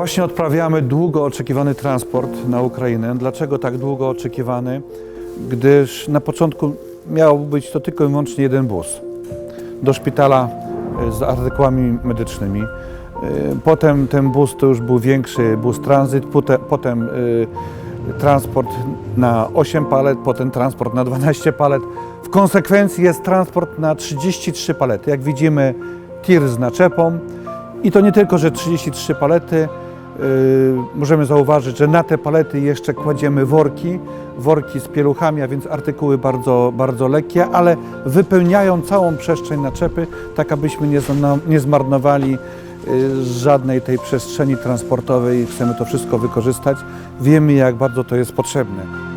Właśnie odprawiamy długo oczekiwany transport na Ukrainę. Dlaczego tak długo oczekiwany? Gdyż na początku miał być to tylko i wyłącznie jeden bus do szpitala e, z artykułami medycznymi. E, Potem ten bus to już był większy bus tranzyt, potem, e, transport na 8 palet, potem transport na 12 palet. W konsekwencji jest transport na 33 palety. Jak widzimy, tir z naczepą. I to nie tylko, że 33 palety. Yy, możemy zauważyć, że na te palety jeszcze kładziemy worki, worki z pieluchami, a więc artykuły bardzo, bardzo lekkie, ale wypełniają całą przestrzeń naczepy, tak abyśmy nie, nie zmarnowali yy, żadnej tej przestrzeni transportowej. Chcemy to wszystko wykorzystać. Wiemy, jak bardzo to jest potrzebne.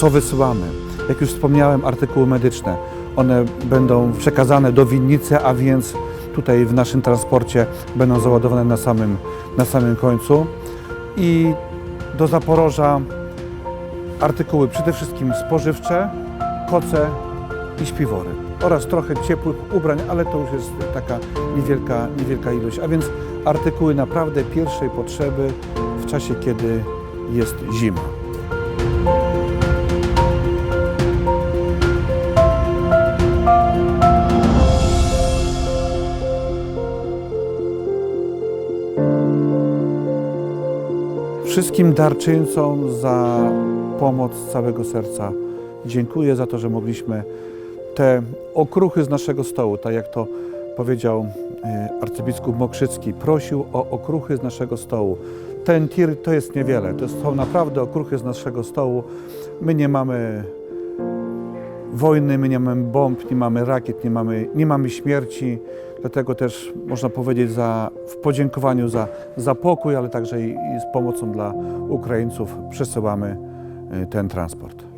Co wysyłamy? Jak już wspomniałem, artykuły medyczne. One będą przekazane do winnicy, a więc tutaj w naszym transporcie będą załadowane na samym, na samym końcu. I do Zaporoża artykuły przede wszystkim spożywcze, koce i śpiwory oraz trochę ciepłych ubrań, ale to już jest taka niewielka, niewielka ilość. A więc artykuły naprawdę pierwszej potrzeby w czasie, kiedy jest zima. Wszystkim darczyńcom za pomoc z całego serca dziękuję za to, że mogliśmy te okruchy z naszego stołu, tak jak to powiedział e, arcybiskup Mokrzycki, prosił o okruchy z naszego stołu. Ten tir to jest niewiele, to są naprawdę okruchy z naszego stołu. My nie mamy wojny, my nie mamy bomb, nie mamy rakiet, nie mamy, nie mamy śmierci. Dlatego też można powiedzieć za, w podziękowaniu za, za pokój, ale także i, i z pomocą dla Ukraińców przesyłamy y, ten transport.